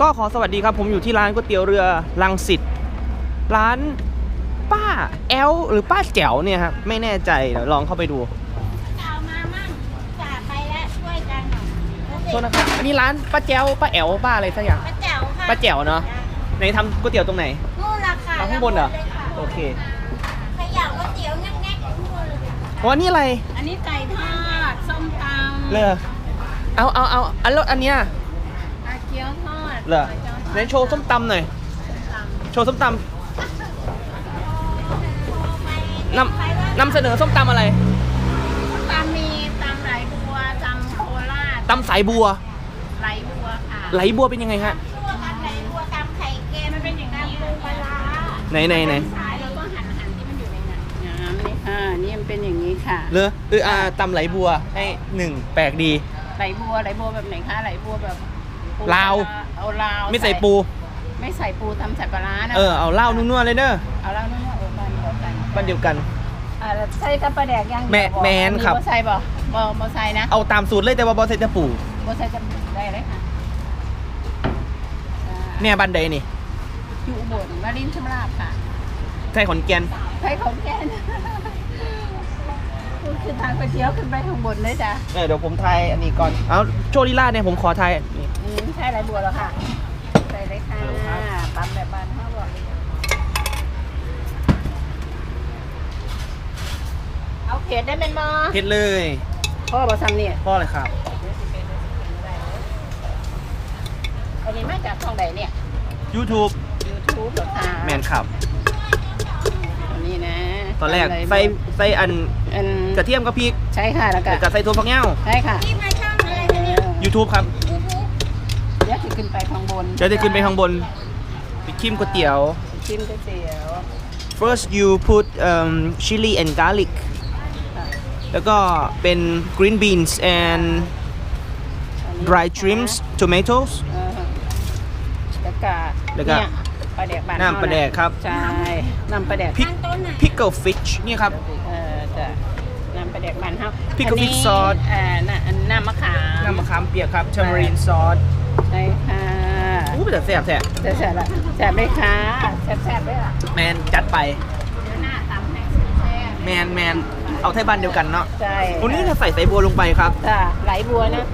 ก็ขอสวัสดีครับผมอยู่ที่ร้านก๋วยเตี๋ยวเรือลังสิตร้านป้าแอลหรือป้าแจ๋วเนี่ยครับไม่แน่ใจเดี๋ยวลองเข้าไปดูจะเอามามั่งจ่าไปแล้วช่วยกันหน่อยแล้วสิโทษนะครับอันนี้ร้านป้าแจ๋วป้าแอลป้าอะไรสักอย่างป้าแจ๋วค่ะป้าแจ๋วเนอะไหนทำก๋วยเตี๋ยวตรงไหนนู่นราคาเอาข้างบนเหรอลยค่ะโอเคขยาวก๋วยเตี๋ยวแง่ๆข้างบนเลยค่ะอ๋อนี่อะไร อันนี้ไก่ทอดส้มตำเลอเอาเอาเอาอันแล้วอันเนี้ยปลาเกี๊ยวทอด เลอหอยจ้อทอดไหนโชว์ส้มตำหน่อยตำโชว์ส้มตไปำนำนำเสนอส้มตำอะไรตำมีตำไหลบัวตำโคราชตำสายบัว ไหลบัวค่ะ ไหลบัวเป็นยังไงฮะตัวตำไหลบัวตำไข่เค็มมันเป็นอย่างนี้ปูปลาร้าไหนไหนไหนสายแล้วก็หั่นหั่นที่มันอยู่ในนั้นน้ำนี่ค่ะนี่มันเป็นอย่างนี้ค่ะเลอเอออาตำไหลบัวให้หนึ่งแปลกดี ไหลบัวไหลบัวแบบไหนคะไหลบัวแบบปู ลาว เอาลาวไม่ใส่ปู ไม่ใส่ปูทำใส่ปลาร้านะเออ เอาเหล้านัวๆเลยเด้อเอาเหล้านุ่มๆโอ้บ้านเดียวกันบ้านเดียวกัน อ่าแล้วใส่กับปลาแดกย่างเดียวแม่บอกแม่นครับบ่ใส่บ่บ่บ่ใส่นะเอาตามสูตรเลยแต่ว่าบอใส่จะปูบ่ใส่จะได้เลยค่ะอ่าแม่บ้านใดนี่อยู่อุบลวารินชำราบค่ะใช่ขอนแก่น ไปขอนแก่น ขึ้นทางก๋วยเตี๋ยวขึ้นไปข้างบนเลยจ้ะเออเดี๋ยวผมทายอันนี้ก่อน เอาโชว์ลีลาเนี่ยผมขอทายนี่อืมใช่ไหลบัวแล้วค่ะ ใส่เลยค่ะปั๊มแบบบานห้าบอกเอาเผ็ดได้เป็นมอเฮ็ดเลยพ่อบอซัมเนี่ยพ่อเลยครับ อันนี้มาจากช่องใดเนี่ย YouTube YouTube เหรอคะแมนครับอันนี้นะต อนแรกะไใส่ใส่อันอันกระเทียมกับพริกใช่ค่ะแล้วก็แล้วก็ใส่ถั่วฝักยาวใช่ค่ะที่มาช่องอะไรคะเนี่ย YouTube ครับยูทูบเดี๋ยวจะขึ้นไปข้างบนเดี๋ยวจะขึ้นไปข้างบนไปชิมก๋วยเตี๋ยว ชิมก๋วยเตี๋ยว first you put um, chili and garlic ค่ะแล้วก็เป็น green beans and อันนี้ dry shrimps tomatoes เออแล้วก็แล้วก็ เนี่ยป ลาแดกบ้านน้ำปลาแดกครับ ใช่น้ำปลาแดกพริกตั้งต้นไหน pickle fish นี่ครับเออจะน้ำปลาแดกบ้านเฮา Pickle อันนี้ fish sauce เอ่อน้ำอันน้ำมะขามน้ำมะขามเปียกครับ tamarind sauce ใช่ค่ะอู้แต่แซ่บแท้จะแซ่บละแซ่บไหมคะแซ่บแซ่บด้วยล่ะแมนจัดไปเดี๋ยวหน้าตำให้แซ่บแมนแมนเอาไทยบ้านเดียวกันเนาะใช่วันนี้จะใส่สายบัวลงไปครับจ้ะไหลบัวนะ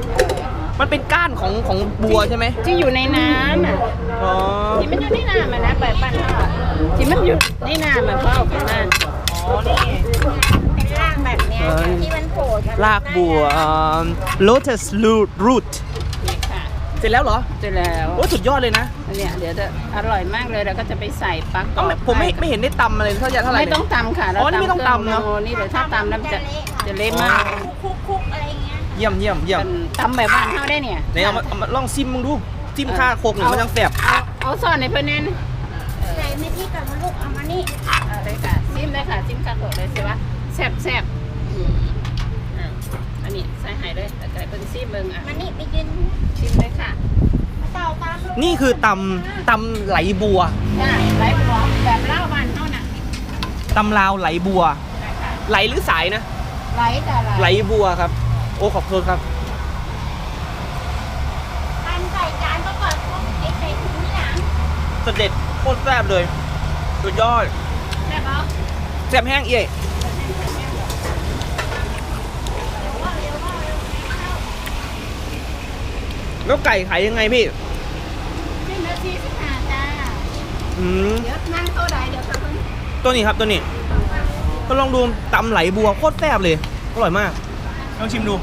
มันเป็นก้านของของบัวใช่ไหมที่อยู่ในน้ำอะอ๋อที่มันอยู่ในน้ำอะนะเปิดปั้นเฮาอะที่มันอยู่ในน้ำอะเพราะเอาขึ้นมาอ๋อนี่เป็นรากแบบเนี้ยเออที่มันโผล่จากรากบัวอ่า lotus root root นี่ค่ะเสร็จแล้วเหรอ เสร็จแล้วโอ้สุดยอดเลยนะอันเนี้ยเดี๋ยวจะอร่อยมากเลยเราก็จะไปใส่ปลั๊กก็ไม่ผมไม่ไม่เห็นได้ตำอะไรเท่าไหร่เท่าไหร่ไม่เลย ต้องตำค่ะอ๋อนี่ไม่ต้องตำเนอะครื่องโนี่เดี๋ยวถ้าตำแล้วมันจะจะเละมาก คุกคุกๆอะไร เงี้ยเยี่ยมเยี่ยมเยี่ยมเป็นตำแบบบ้านเฮาได้เนี่ยไหนเอามาเอามาลองซิมมึงดูจิ้มข้าโคกหนึ่งมันจังแสบเอาเอาซ่อนในเพื่อนแน่นใส่ไม่ที่กับลูกเอามานี่เอาเลยค่ะซิมเลยค่ะซิมกระโดดเลยสิวะแซ่บแซ่บอืมอะอันนี้ใส่ใหายเลยแต่ใจเป็นซิมเบิงอะมานี่ไปยืนชิมเลยค่ะมาเต่าตามลูกนี่คือตำตำไหลบัวใช่ไหลบัวแบบเล่าบ้านเฮาน่ะตำลาวไหลบัวใช่ค่ะไหลหรือสายนะ ไหลจ้ะไหไหลลบัวครับ โอ้ขอบคุณครับอันใส่จานก็ก่อนพวกไอ้ใส่ถุงนี่หลังสเด็จโคตรแซ่บเลยสุดยอดแซ่บปะแซ่บแห้งเอี่ยแล้วไก่ขายยังไงพี่ซิมละสี่สิบห้าจ้าอืมเดี๋ยวนั่งโต๊ะใดเดี๋ยวค่ะเพิ่นตัวนี้ครับตัวนี้ ก็ลองดูตำไหลบัวโคตรแซ่บเลยอร่อยมาก ลองชิมดู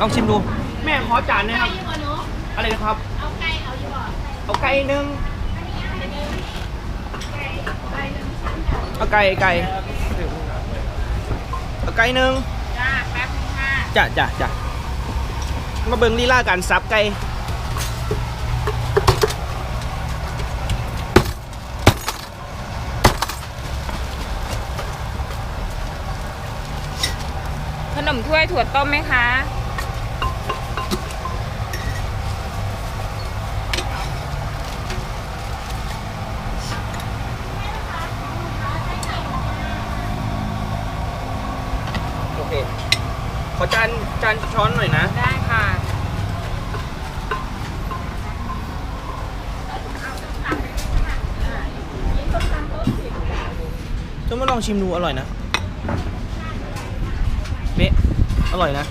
ลองชิมดู แม่ขอจานหนะคไก่รับอยู่บ่หนูอะไรนะครับ เอาไก่เอาอยู่บ่เอาไก่หนึ่งไก่ไก่หนึ่งชั้นจ้ะเอาไก่ไก่เอาไก่หนึ่งจ้าแป๊บนึงค่ะจ้ะจ้ะจ้ะมาเบิ่งลีลาการสับไก่ นมถ้วยถั่วต้มไหมคะโอเค ขอจานจานช้อนหน่อยนะ ได้ค่ะจะมาลองชิมดูอร่อยนะ อร่อยนะ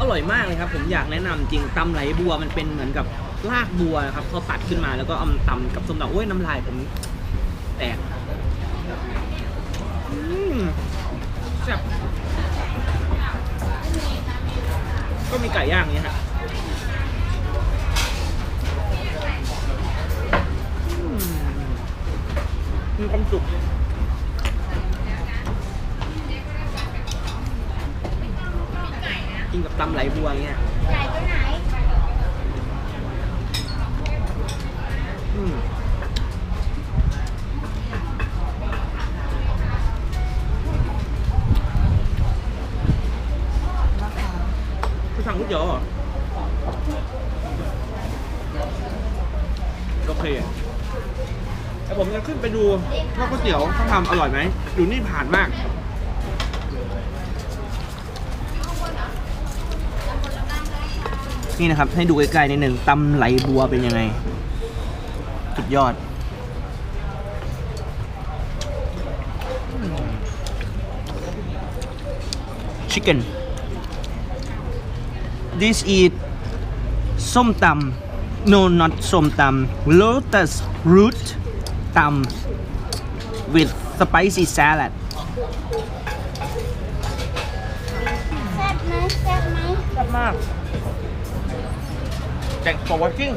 อร่อยมากเลยครับผมอยากแนะนำจริงตำไหลบัวมันเป็นเหมือนกับรากบัวนะครับเขาตัดขึ้นมาแล้วก็เอามาตำกับส้มตำโอ้ยน้ำลายผมแตกแซ่บก็มีไก่ย่างอย่างนี้ฮะ มีความสุขกินกับตำไหลบัวอย่ แต่ผมจะขึ้นไปดูว่าก๋วยเตี๋ยวเขาทำอร่อยไหมอยู่นี่ผ่านมาก นี่นะครับ ให้ดูใกล้ๆนิดหนึ่งตำไหลบัวเป็นยังไงสุดยอด chicken this is ส้มตำ no not ส้มตำ lotus root ตำ with spicy salad แซ่บไหมแซ่บไหมชอบมากแต่บอกว่าจริง